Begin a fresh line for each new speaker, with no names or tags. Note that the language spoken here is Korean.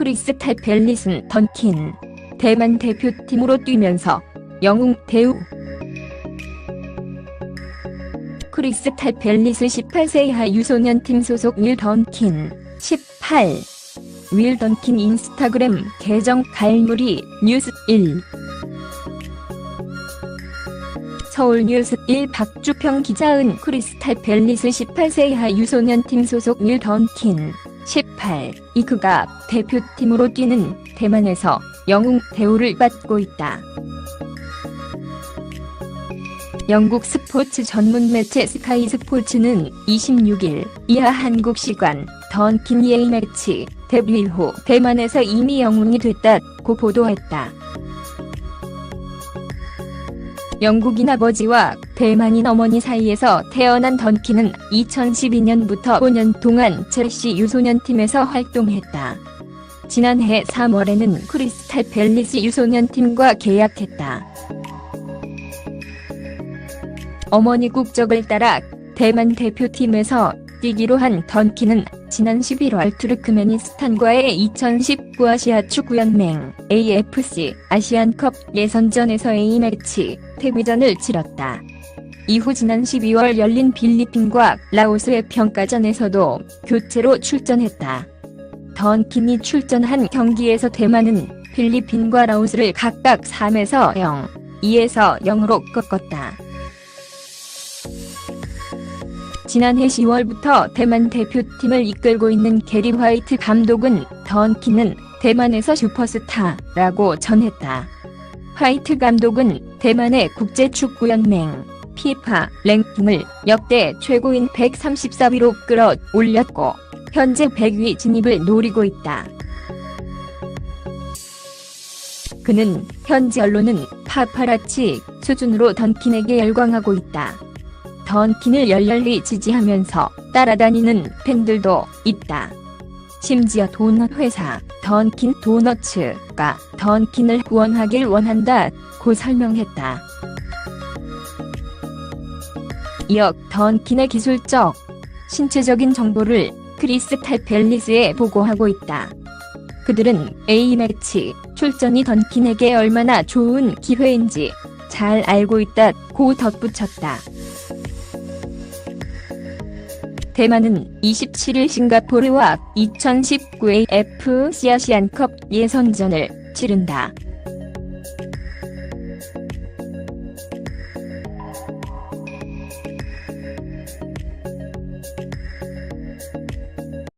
크리스탈 벨릿은 던킨 대만 대표팀으로 뛰면서 영웅 대우. 크리스탈 벨릿은 18세 이하 유소년팀 소속 윌 던킨 18. 윌 던킨 인스타그램 계정 갈무리 뉴스 1 서울 뉴스 1 박주평 기자은 크리스탈 벨릿은 18세 이하 유소년팀 소속 윌 던킨 18. 이 그가 대표팀으로 뛰는 대만에서 영웅 대우를 받고 있다. 영국 스포츠 전문 매체 스카이 스포츠는 26일 이하 한국 시간 던킨 예의 매치 데뷔 후 대만에서 이미 영웅이 됐다고 보도했다. 영국인 아버지와 대만인 어머니 사이에서 태어난 던킨은 2012년부터 5년 동안 첼시 유소년팀에서 활동했다. 지난해 3월에는 크리스탈 벨리스 유소년팀과 계약했다. 어머니 국적을 따라 대만 대표팀에서 뛰기로 한 던킨은 지난 11월 투르크메니스탄과의 2019 아시아 축구연맹 AFC 아시안컵 예선전에서 A매치 데뷔전을 치렀다. 이후 지난 12월 열린 필리핀과 라오스의 평가전에서도 교체로 출전했다. 던킨이 출전한 경기에서 대만은 필리핀과 라오스를 각각 3에서 0, 2에서 0으로 꺾었다. 지난해 10월부터 대만 대표팀을 이끌고 있는 게리 화이트 감독은 던킨은 대만에서 슈퍼스타라고 전했다. 화이트 감독은 대만의 국제축구연맹 피파 랭킹을 역대 최고인 134위로 끌어올렸고 현재 100위 진입을 노리고 있다. 그는 현지 언론은 파파라치 수준으로 던킨에게 열광하고 있다. 던킨을 열렬히 지지하면서 따라다니는 팬들도 있다. 심지어 도넛 회사 던킨 도너츠가 던킨을 후원하길 원한다고 설명했다. 이어 던킨의 기술적, 신체적인 정보를 크리스탈 벨리스에 보고하고 있다. 그들은 A매치 출전이 던킨에게 얼마나 좋은 기회인지 잘 알고 있다고 덧붙였다. 대만은 27일 싱가포르와 2019 AFC 아시안컵 예선전을 치른다.